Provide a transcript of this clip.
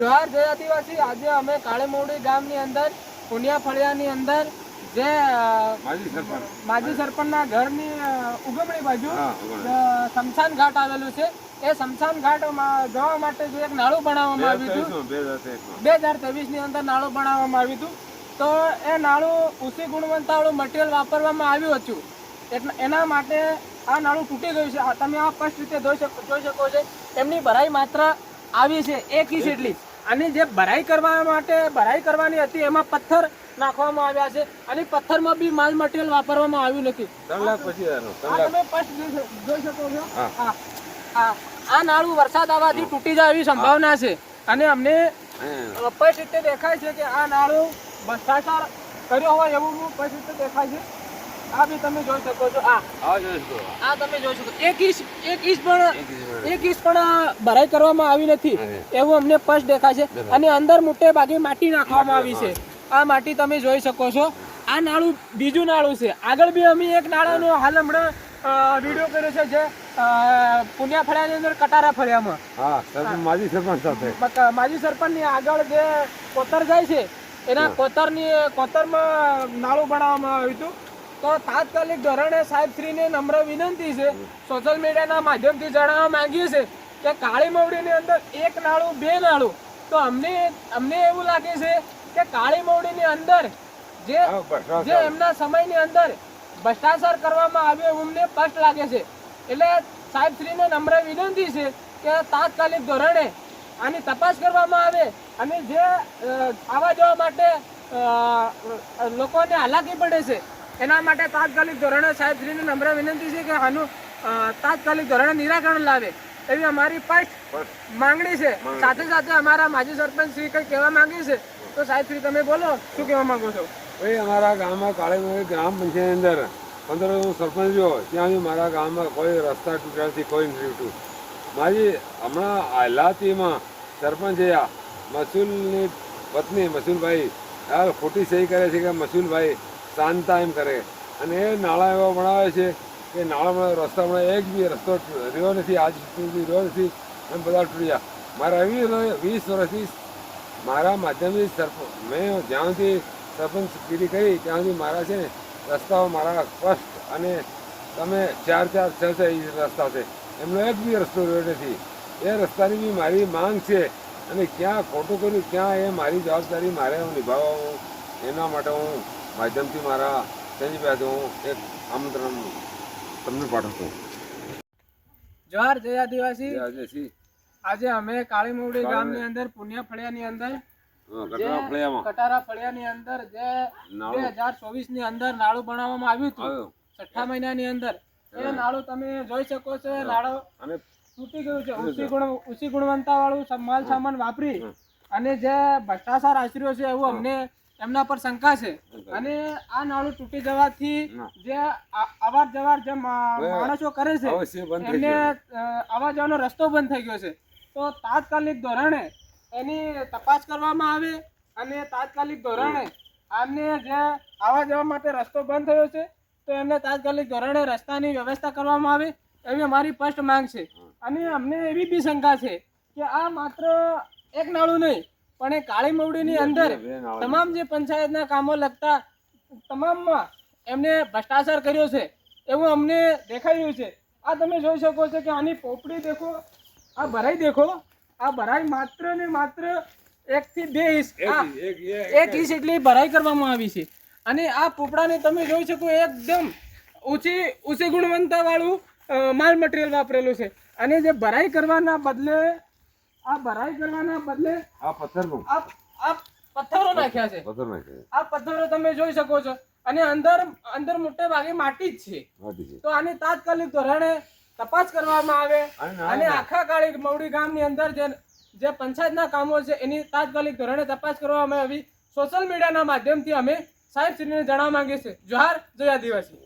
જોહાર જય આદિવાસી. આજે અમે કાળેમોડી ગામની અંદર પુનિયા ફળિયાની અંદર જે માજી સરપંચ. સરપંચના ઘરની ઉગમણી બાજુ સમશાન શમશાન ઘાટ આવેલું છે. એ શમશાન ઘાટમાં જવા માટે જે એક નાળું બનાવવામાં આવ્યું હતું. બે હજાર ત્રેવીસની અંદર નાળું બનાવવામાં આવ્યું હતું. તો એ નાળું ઊંચી ગુણવત્તાવાળું મટીરિયલ વાપરવામાં આવ્યું હતું. એટલે એના માટે આ નાળું તૂટી ગયું છે. તમે આ સ્પષ્ટ રીતે જોઈ શકો જોઈ શકો છો. એમની ભરાઈ માત્ર આવી છે. એક ઇંચ એટલી. અને જે ભરાઈ કરવા માટે ભરાઈ કરવાની હતી એમાં પથ્થર નાખવામાં આવ્યા છે. અને પથ્થરમાં બી માલ મટીરિયલ વાપરવામાં આવ્યું નથી. ત્રણ લાખ પચીસ આ તમે સ્પષ્ટ જોઈ શકો- છો? હા. આ નાળું વરસાદ આવવાથી તૂટી જાય એવી સંભાવના છે. અને અમને. સ્પષ્ટ રીતે દેખાય છે કે આ નાળું ભ્રષ્ટાચાર કર્યો હોય એવું સ્પષ્ટ રીતે દેખાય છે. આ બી તમે જોઈ શકો છો. આ. આ જોઈ શકો. આ તમે જોઈ શકો. એક ઇંચ એક ઇંચ પણ એક ઇંચ ભરાઈ કરવામાં આવી નથી. એવું અમને સ્પષ્ટ દેખાય છે. અને અંદર મોટે ભાગે માટી નાખવામાં આવી છે. આ માટી તમે જોઈ શકો છો. આ નાળું બીજું નાળું છે. આગળ બી અમે એક નાળાનો હાલ હમણાં વીડિયો કર્યો છે જે અ, પુનિયા ફળિયાની અંદર કટારા ફળિયામાં હા માજી સરપંચ સાથે. માજી સરપંચની આગળ જે કોતર જાય છે એના કોતરની કોતરમાં નાળું બનાવવામાં આવ્યું હતું. તો તાત્કાલિક ધોરણે સાહેબશ્રીને નમ્ર વિનંતી છે સોશિયલ મીડિયાના માધ્યમથી જણાવવા માંગીએ છીએ કે કાળી મવડીની અંદર એક નાળું બે નાળું. તો અમને અમને એવું લાગે છે કે કાળી મવડીની અંદર જે જે એમના સમયની અંદર ભ્રષ્ટાચાર કરવામાં આવ્યો એવું અમને સ્પષ્ટ લાગે છે. એટલે સાહેબશ્રીને નમ્ર વિનંતી છે કે તાત્કાલિક ધોરણે આની તપાસ કરવામાં આવે અને જે આવા આવવા જવા માટે લોકોને હાલાકી પડે છે એના માટે તાત્કાલિક ધોરણે સાહેબશ્રીને નમ્ર વિનંતી છે કે આનું તાત્કાલિક ધોરણે નિરાકરણ લાવે. એવી અમારી સ્પષ્ટ માંગણી છે. સાથે સાથે અમારા માજી સરપંચ શ્રી કંઈ કહેવા માંગે છે? તો સાહેબશ્રી તમે બોલો શું કહેવા માંગો છો? ભાઈ અમારા ગામમાં કાળીમોરી ગ્રામ પંચાયતની અંદર. પંદર હું સરપંચ જો ત્યાં મારા ગામમાં કોઈ રસ્તા તૂટ્યા નથી કોઈ નથી મારી હમણાં હાલાતીમાં સરપંચ મસૂલની પત્ની મસૂલભાઈ ખોટી સહી કરે છે કે મસૂલભાઈ શાંતા એમ કરે. અને એ નાળા એવા બનાવે છે કે નાળામાં રસ્તામાં એક બી રસ્તો રહ્યો નથી, આજ સુધી રહ્યો નથી એમ બધા તૂટ્યા. મારા એવી વીસ વર્ષથી મારા માધ્યમથી સરપ, મેં જ્યાં સુધી સરપંચગીરી કરી ત્યાં સુધી મારા છે ને, રસ્તાઓ મારા સ્પષ્ટ અને તમે ચાર ચાર છ છ ઇંચ રસ્તા છે. એમનો એક બી રસ્તો રહ્યો નથી. એ રસ્તાની બી મારી માંગ છે અને ક્યાં ખોટું કર્યું, ક્યાં એ મારી જવાબદારી મારે હું નિભાવવા એના માટે હું માધ્યમથી મારા સંજયભાઈ હું એક આમંત્રણ તમને પાઠવતો જોહાર જય આદિવાસી. આજે અમે કાળીમોવડી ગામની અંદર પુણ્યા ફળિયાની અંદર કટરા ફળિયાની અંદર જે બે હજાર ચોવીસની અંદર નાળું બનાવવામાં આવ્યું હતું. છઠ્ઠા મહિનાની અંદર. એ નાળું તમે જોઈ શકો છો નાળું તૂટી ગયું છે. ઊંચી ગુણ ઊંચી ગુણવત્તા વાળું માલ સામાન વાપરી અને જે ભ્રષ્ટાચાર આચર્યો છે એવું અમને એમના પર શંકા છે. અને આ નાળું તૂટી જવાથી જે અવાર જવાર જે માણસો કરે છે એમને આવવા જવાનો રસ્તો બંધ થઈ ગયો છે. તો તાત્કાલિક ધોરણે એની તપાસ કરવામાં આવે અને તાત્કાલિક ધોરણે આમને જે આવવા જવા માટે રસ્તો બંધ થયો છે તો એમને તાત્કાલિક ધોરણે રસ્તાની વ્યવસ્થા કરવામાં આવે એવી અમારી સ્પષ્ટ માંગ છે. અને અમને એવી બી શંકા છે કે આ માત્ર એક નાળું નહીં પણ એ કાળી મવડીની અંદર તમામ જે પંચાયતના કામો લગતા તમામમાં એમને ભ્રષ્ટાચાર કર્યો છે એવું અમને દેખાઈ રહ્યું છે. આ તમે જોઈ શકો છો કે આની પોપડી દેખો આ ભરાઈ દેખો આ ભરાઈ માત્ર ને માત્ર એક થી બે ઇંચ. એક ઇંચ એટલી ભરાઈ કરવામાં આવી છે. અને આ પોપડાને તમે જોઈ શકો એકદમ ઊંચી ઊંચી ગુણવત્તા વાળું માલ મટીરિયલ વાપરેલું છે. અને જે ભરાઈ કરવાના બદલે આ ભરાઈ કરવાના બદલે આ પથ્થરનું. આ આ પથ્થરો નાખ્યા છે. પથ્થર નાખ્યા આ પથ્થરો તમે જોઈ શકો છો. અને અંદર અંદર મોટે ભાગે માટી જ છે. માટી છે. તો આની તાત્કાલિક ધોરણે તપાસ કરવામાં આવે અને અને આખા કાળી મવડી ગામની અંદર જે જે પંચાયતના કામો છે એની તાત્કાલિક ધોરણે તપાસ કરવામાં આવી. સોશિયલ મીડિયાના માધ્યમથી અમે સાહેબ શ્રીને જણાવવા માંગીએ છીએ. જોહાર જય આદિવાસી.